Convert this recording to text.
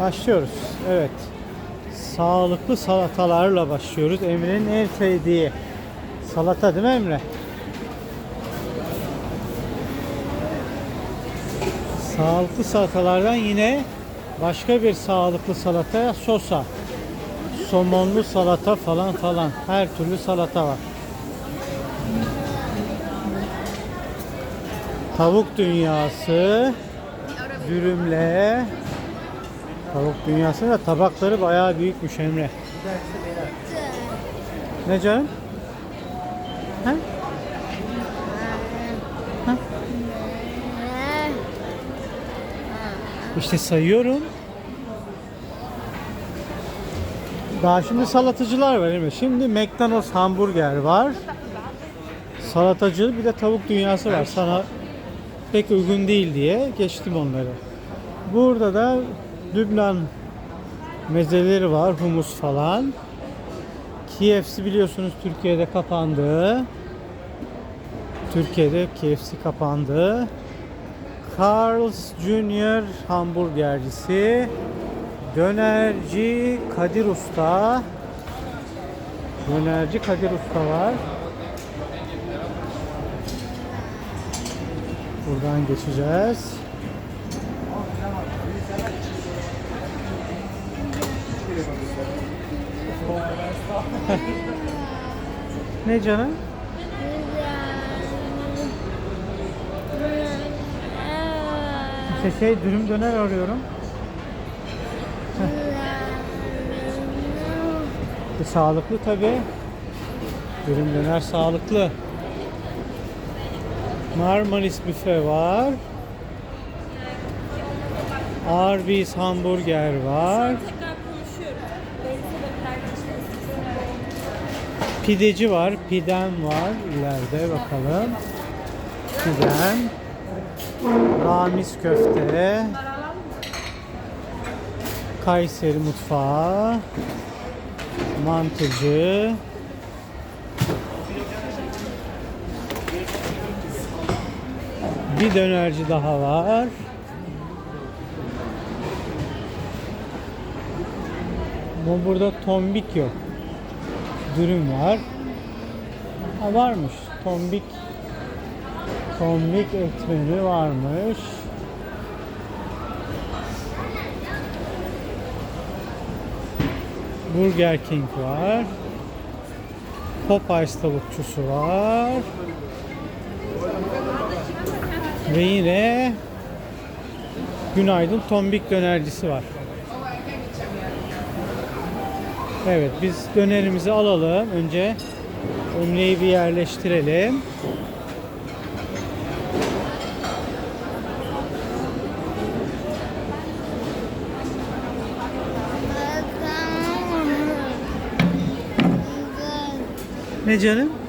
Başlıyoruz. Evet. Sağlıklı salatalarla başlıyoruz. Emre'nin en sevdiği salata değil mi Emre? Sağlıklı salatalardan yine başka bir sağlıklı salata sosa. Somonlu salata falan falan. Her türlü salata var. Tavuk dünyası dürümle Tavuk dünyası da tabakları bayağı büyükmüş Emre. Ne canım? Ha? Ha? İşte sayıyorum. Daha şimdi salatacılar var Emre. Şimdi McDonald's hamburger var. Salatacı bir de tavuk dünyası var. Sana pek uygun değil diye geçtim onları. Burada da Lübnan mezeleri var, humus falan. KFC biliyorsunuz Türkiye'de kapandı. Türkiye'de KFC kapandı. Carl's Junior hamburgercisi. Dönerci Kadir Usta. Dönerci Kadir Usta var. Buradan geçeceğiz. Ne canım? İşte şey dürüm döner arıyorum. E, sağlıklı tabi. Dürüm döner sağlıklı. Marmaris büfe var. Arby's hamburger var. Pideci var, pidem var ileride bakalım. Pidem. Ramiz köfte. Kayseri mutfağı. Mantıcı. Bir dönerci daha var. Bu burada tombik yok dürüm var. Ha varmış. Tombik tombik ekmeği varmış. Burger King var. Popeyes tavukçusu var. Ve yine Günaydın Tombik dönercisi var. Evet biz dönerimizi alalım. Önce ömleği bir yerleştirelim. Ne canım?